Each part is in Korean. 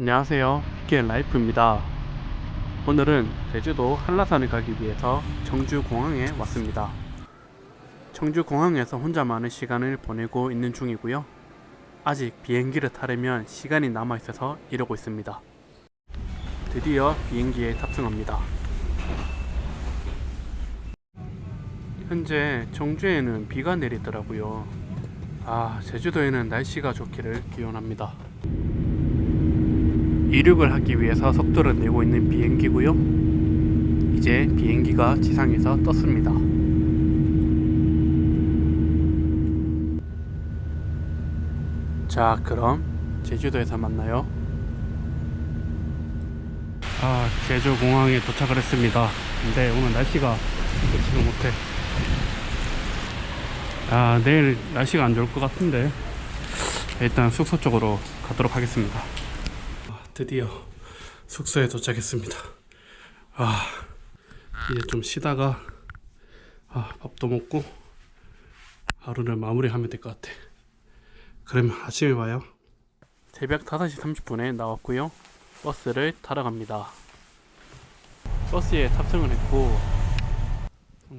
안녕하세요. BKN 라이프입니다. 오늘은 제주도 한라산을 가기 위해서 청주 공항에 왔습니다. 청주 공항에서 혼자만의 시간을 보내고 있는 중이고요. 아직 비행기를 타려면 시간이 남아 있어서 이러고 있습니다. 드디어 비행기에 탑승합니다. 현재 청주에는 비가 내리더라고요. 아, 제주도에는 날씨가 좋기를 기원합니다. 이륙을 하기 위해서 속도를 내고 있는 비행기고요. 이제 비행기가 지상에서 떴습니다. 자, 그럼 제주도에서 만나요. 아, 제주 공항에 도착을 했습니다. 근데 오늘 날씨가 좋지가 못해. 아, 내일 날씨가 안 좋을 것 같은데 일단 숙소 쪽으로 가도록 하겠습니다. 아, 드디어 숙소에 도착했습니다. 아, 이제 좀 쉬다가 아, 밥도 먹고 하루를 마무리하면 될 것 같아. 그러면 아침에 봐요. 새벽 5시 30분에 나왔고요. 버스를 타러 갑니다. 버스에 탑승을 했고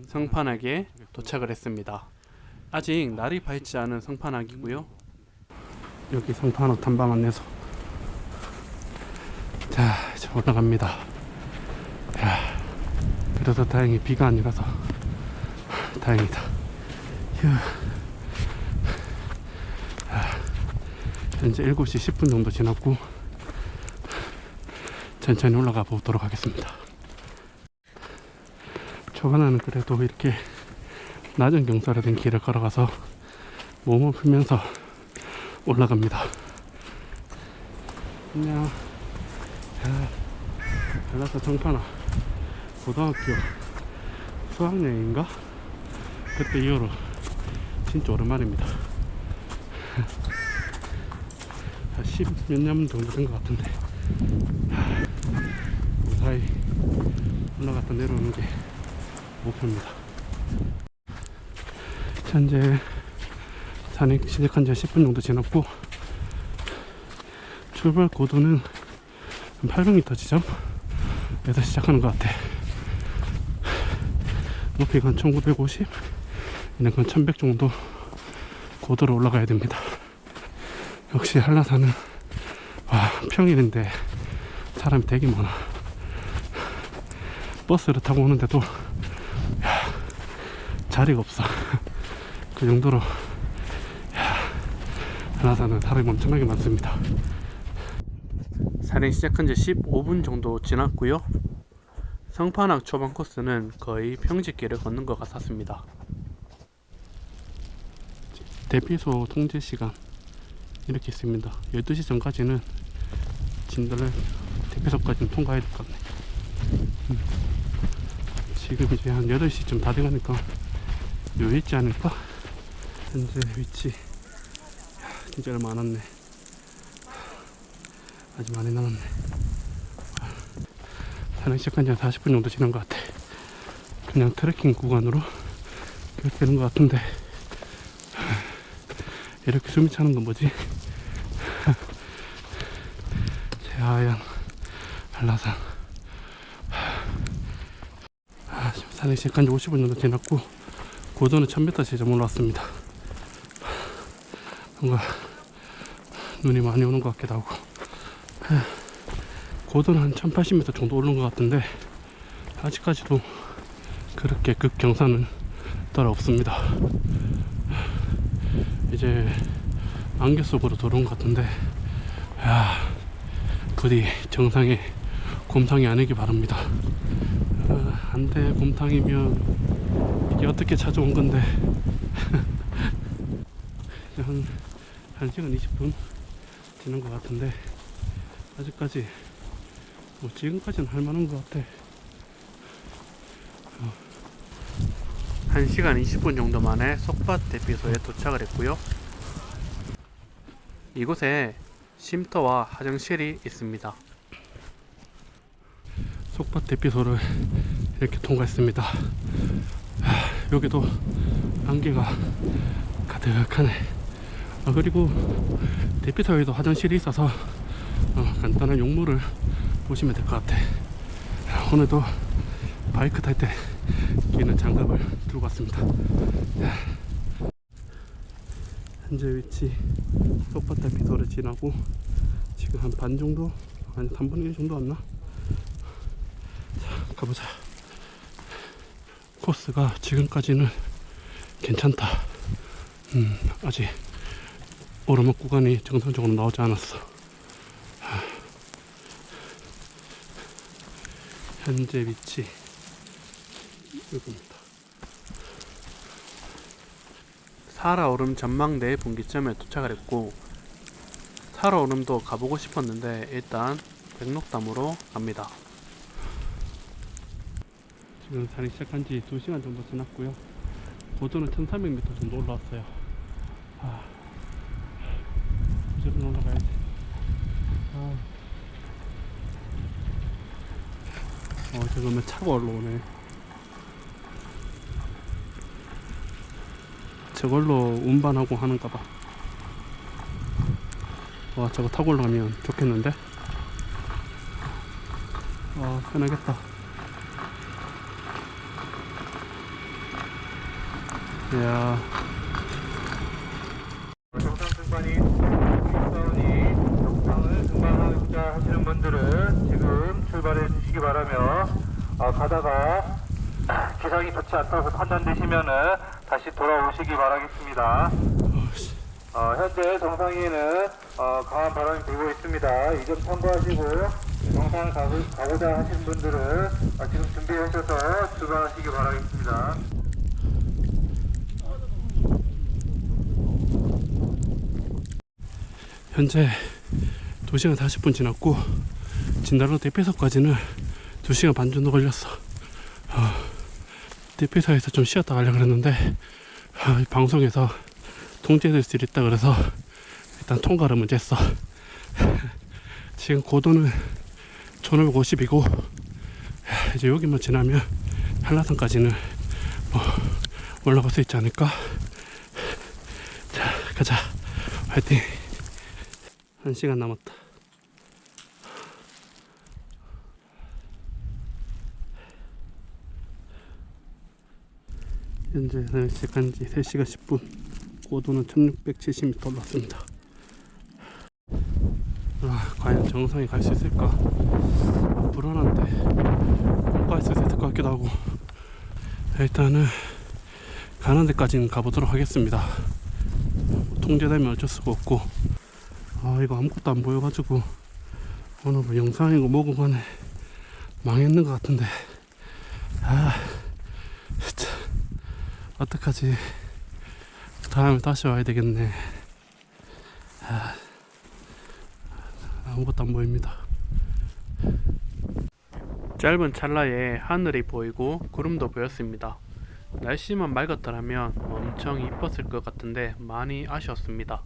성판하게 도착을 했습니다. 아직 날이 밝지 않은 성판악이고요. 여기 성판악 탐방 안내소. 자, 이제 올라갑니다. 야, 그래도 다행히 비가 아니라서 다행이다. 휴. 아, 현재 7시 10분 정도 지났고 천천히 올라가 보도록 하겠습니다. 초반에는 그래도 이렇게 낮은 경사로 된 길을 걸어가서 몸을 풀면서 올라갑니다. 안녕. 야, 전라도 정파나 고등학교 수학여행인가? 그때 이후로 진짜 오랜만입니다. 한 10몇 년 정도 된 것 같은데 하, 무사히 올라갔다 내려오는 게 목표입니다. 현재 산행 시작한 지 10분 정도 지났고 출발 고도는 한 800m 지점에서 시작하는 것 같아. 높이가 한 1950, 이는 한1100 정도 고도로 올라가야 됩니다. 역시 한라산은 와 평일인데 사람이 되게 많아. 버스를 타고 오는데도 야, 자리가 없어. 그 정도로 야, 한라산은 사람이 엄청나게 많습니다. 산행 시작한 지 15분 정도 지났고요. 성판악 초반 코스는 거의 평지길을 걷는 것 같았습니다. 대피소 통제 시간 이렇게 있습니다. 12시 전까지는 진달래 대피소까지는 통과해야 될 것 같네. 음. 지금 이제 한 8시쯤 다 돼가니까 여유 있지 않을까? 현재 위치 야, 진짜 얼마 안 왔네. 아직 많이 남았네. 산행 시작한 지 한 40분 정도 지난 것 같아. 그냥 트레킹 구간으로 그렇게 되는 것 같은데 이렇게 숨이 차는 건 뭐지? 새하얀 한라산. 아, 산행 시작한 지 50분 정도 지났고 고도는 1000m 지점 올라왔습니다. 뭔가 눈이 많이 오는 것 같기도 하고 고도는 한 1080m 정도 오른 것 같은데 아직까지도 그렇게 극경사는 따라 없습니다. 이제 안개 속으로 들어온 것 같은데 야 부디 정상에 곰탕이 아니기 바랍니다. 어, 안돼 곰탕이면 이게 어떻게 찾아온 건데. 한 1시간 20분 지난 것 같은데 아직까지 뭐 지금까지는 할 만한 것 같아. 어. 1시간 20분 정도 만에 속밭 대피소에 도착을 했고요. 이곳에 쉼터와 화장실이 있습니다. 속밭 대피소를 이렇게 통과했습니다. 하, 여기도 안개가 가득하네. 아, 그리고 대피소에도 화장실이 있어서 어, 간단한 용모를 보시면 될 것 같아. 오늘도 바이크 탈 때 끼는 장갑을 들고 왔습니다. 현재 위치 속바타 비도를 지나고 지금 한 반 정도 아니 3분의 1 정도 왔나? 자 가보자. 코스가 지금까지는 괜찮다. 음 아직 오르막 구간이 정상적으로 나오지 않았어. 현재 위치 여기입니다. 사라오름 전망대 분기점에 도착을 했고 사라오름도 가보고 싶었는데 일단 백록담으로 갑니다. 지금 산이 시작한 지 2시간 정도 지났고요. 고도는 1300m 정도 올라왔어요. 아, 무조건 올라가야지. 어, 지금은 차가 올라오네. 저걸로 운반하고 하는가 봐. 와, 저거 타고 올라가면 좋겠는데? 와, 편하겠다. 이야, 정상 등반이 사원이 정상을 등반하고자 하시는 분들은 지금 출발해 주시기 바라며 어, 가다가 기상이 좋지 않다고 판단되시면은 다시 돌아오시기 바라겠습니다. 어, 현재 정상에는 어, 강한 바람이 불고 있습니다. 이 점 참고하시고 정상을 가, 가고자 하시는 분들은 어, 지금 준비하셔서 출발하시기 바라겠습니다. 현재 2시간 40분 지났고, 진달로 대피소까지는 2시간 반 정도 걸렸어. 어, 대피소에서 좀 쉬었다 가려고 그랬는데, 아, 이 방송에서 통제될 수 있다 그래서 일단 통과를 먼저 했어. 지금 고도는 1550이고, 이제 여기만 지나면 한라산까지는 뭐 올라갈 수 있지 않을까? 자, 가자. 화이팅! 한 시간 남았다. 현재 시작한 지 3시간 10분. 고도는 1670m 올랐습니다. 아, 과연 정상에 갈 수 있을까? 불안한데. 못갈수 있을 것 같기도 하고. 일단은 가는 데까지는 가보도록 하겠습니다. 통제되면 어쩔 수가 없고. 아 이거 아무것도 안 보여가지고 오늘 뭐 영상이고 뭐고 간에 망했는 것 같은데 아 어떡하지? 다음에 다시 와야 되겠네. 아, 아무것도 안 보입니다. 짧은 찰나에 하늘이 보이고 구름도 보였습니다. 날씨만 맑았더라면 엄청 이뻤을 것 같은데 많이 아쉬웠습니다.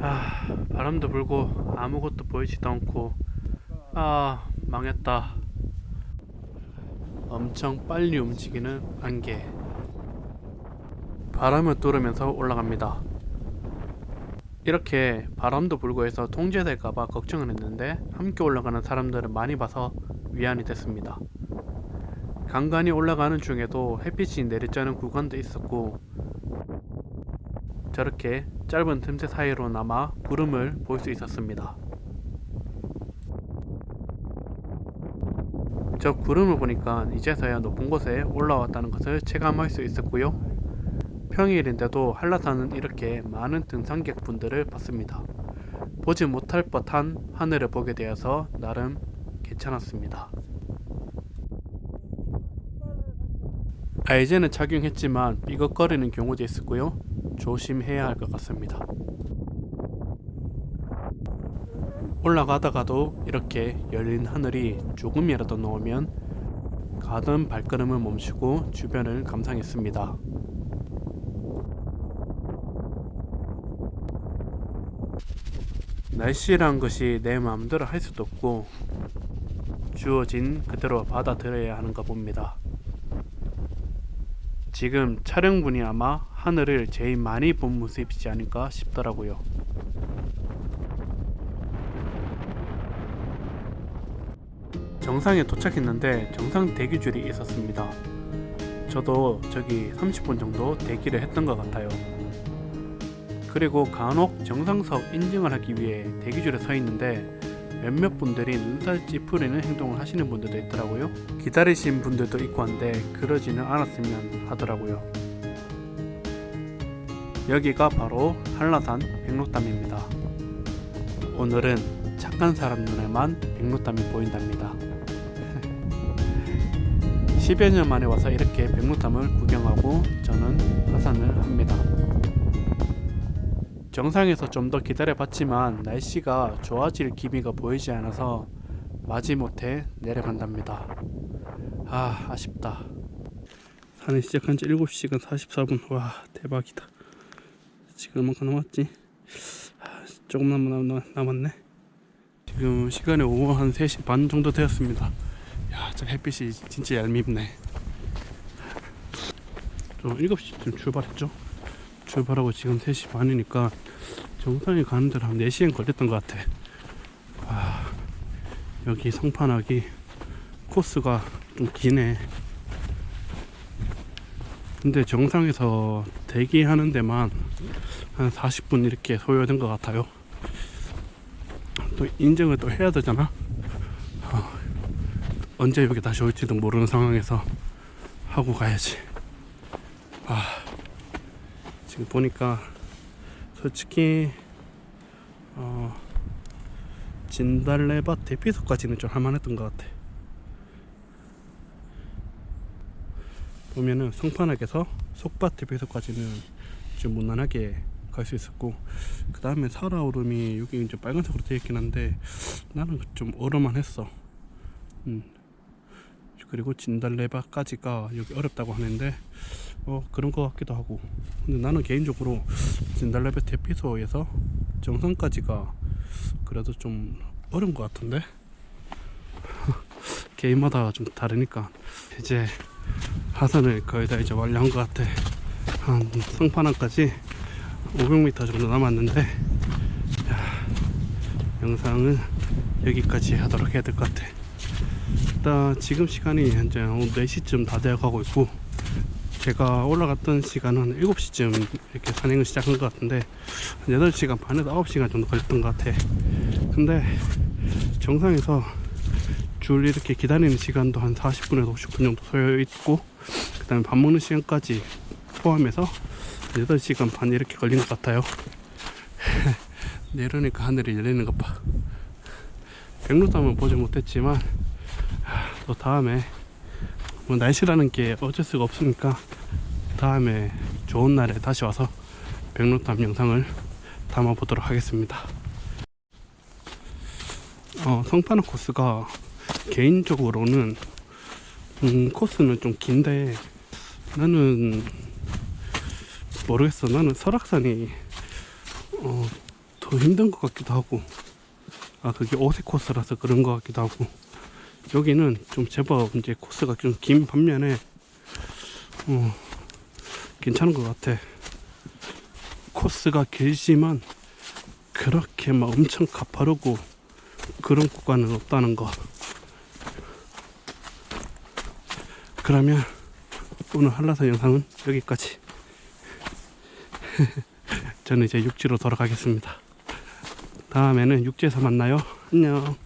아, 바람도 불고 아무것도 보이지도 않고. 아, 망했다. 엄청 빨리 움직이는 안개. 바람을 뚫으면서 올라갑니다. 이렇게 바람도 불고 해서 통제될까봐 걱정을 했는데 함께 올라가는 사람들을 많이 봐서 위안이 됐습니다. 간간히 올라가는 중에도 햇빛이 내리쬐는 구간도 있었고 저렇게 짧은 틈새 사이로 남아 구름을 볼 수 있었습니다. 저 구름을 보니까 이제서야 높은 곳에 올라왔다는 것을 체감할 수 있었고요. 평일인데도 한라산은 이렇게 많은 등산객 분들을 봤습니다. 보지 못할 뻔한 하늘을 보게 되어서 나름 괜찮았습니다. 아이제는 착용했지만 삐걱거리는 경우도 있었고요. 조심해야 할 것 같습니다. 올라가다가도 이렇게 열린 하늘이 조금이라도 나오면 가던 발걸음을 멈추고 주변을 감상했습니다. 날씨란 것이 내 마음대로 할 수도 없고 주어진 그대로 받아들여야 하는가 봅니다. 지금 촬영분이 아마 하늘을 제일 많이 본 모습이지 않을까 싶더라고요. 정상에 도착했는데 정상 대기줄이 있었습니다. 저도 저기 30분 정도 대기를 했던 것 같아요. 그리고 간혹 정상석 인증을 하기 위해 대기줄에 서 있는데 몇몇 분들이 눈살 찌푸리는 행동을 하시는 분들도 있더라고요. 기다리신 분들도 있고 한데 그러지는 않았으면 하더라고요. 여기가 바로 한라산 백록담입니다. 오늘은 착한 사람 눈에만 백록담이 보인답니다. 10여 년 만에 와서 이렇게 백록담을 구경하고 저는 하산을 합니다. 정상에서 좀 더 기다려 봤지만 날씨가 좋아질 기미가 보이지 않아서 마지못해 내려간답니다. 아, 아쉽다. 산에 시작한 지 7시간 44분. 와, 대박이다. 지금 얼마큼 남았지? 아, 조금 남, 남, 남았네. 지금 시간이 오후 한 3시 반 정도 되었습니다. 야, 저 햇빛이 진짜 얄밉네. 좀 7시쯤 출발했죠? 출발하고 지금 3시 반이니까 정상에 가는 데로 한 4시간 걸렸던 것 같아. 와, 여기 성판하기 코스가 좀 기네. 근데 정상에서 대기하는 데만 한 40분 이렇게 소요된 것 같아요. 또 인증을 또 해야 되잖아. 어, 언제 여기 다시 올지도 모르는 상황에서 하고 가야지. 아, 보니까 솔직히 어, 진달래밭 대피소까지는 좀 할만했던 것 같아. 보면은 성판악에서 속밭 대피소까지는 좀 무난하게 갈 수 있었고 그 다음에 살아오름이 여기 이제 빨간색으로 되어 있긴 한데 나는 좀 어려만했어. 음. 그리고 진달래밭까지가 여기 어렵다고 하는데 어 그런 것 같기도 하고. 근데 나는 개인적으로 진달래밭 대피소에서 정상까지가 그래도 좀 어려운 것 같은데? 개인마다 좀 다르니까. 이제 하산을 거의 다 이제 완료한 것 같아. 한 성판항까지 500m 정도 남았는데 야, 영상은 여기까지 하도록 해야 될 것 같아 일단 지금 시간이 현재 오후 4시쯤 다 되어 가고 있고 제가 올라갔던 시간은 7시쯤 이렇게 산행을 시작한 것 같은데 한 8시간 반에서 9시간 정도 걸렸던 것 같아. 근데 정상에서 줄 이렇게 기다리는 시간도 한 40분에서 50분 정도 소요 있고 그 다음에 밥 먹는 시간까지 포함해서 8시간 반 이렇게 걸린 것 같아요. 내려니까 하늘이 열리는 것봐. 백로담은 보지 못했지만 하, 또 다음에 뭐 날씨라는 게 어쩔 수가 없으니까 다음에 좋은 날에 다시 와서 백로담 영상을 담아 보도록 하겠습니다. 어, 성판악 코스가 개인적으로는 음, 코스는 좀 긴데 나는 모르겠어. 나는 설악산이 어, 더 힘든 것 같기도 하고 아 그게 오색 코스라서 그런 것 같기도 하고 여기는 좀 제법 이제 코스가 좀 긴 반면에 어, 괜찮은 것 같아. 코스가 길지만 그렇게 막 엄청 가파르고 그런 구간은 없다는 거. 그러면 오늘 한라산 영상은 여기까지. 저는 이제 육지로 돌아가겠습니다. 다음에는 육지에서 만나요. 안녕.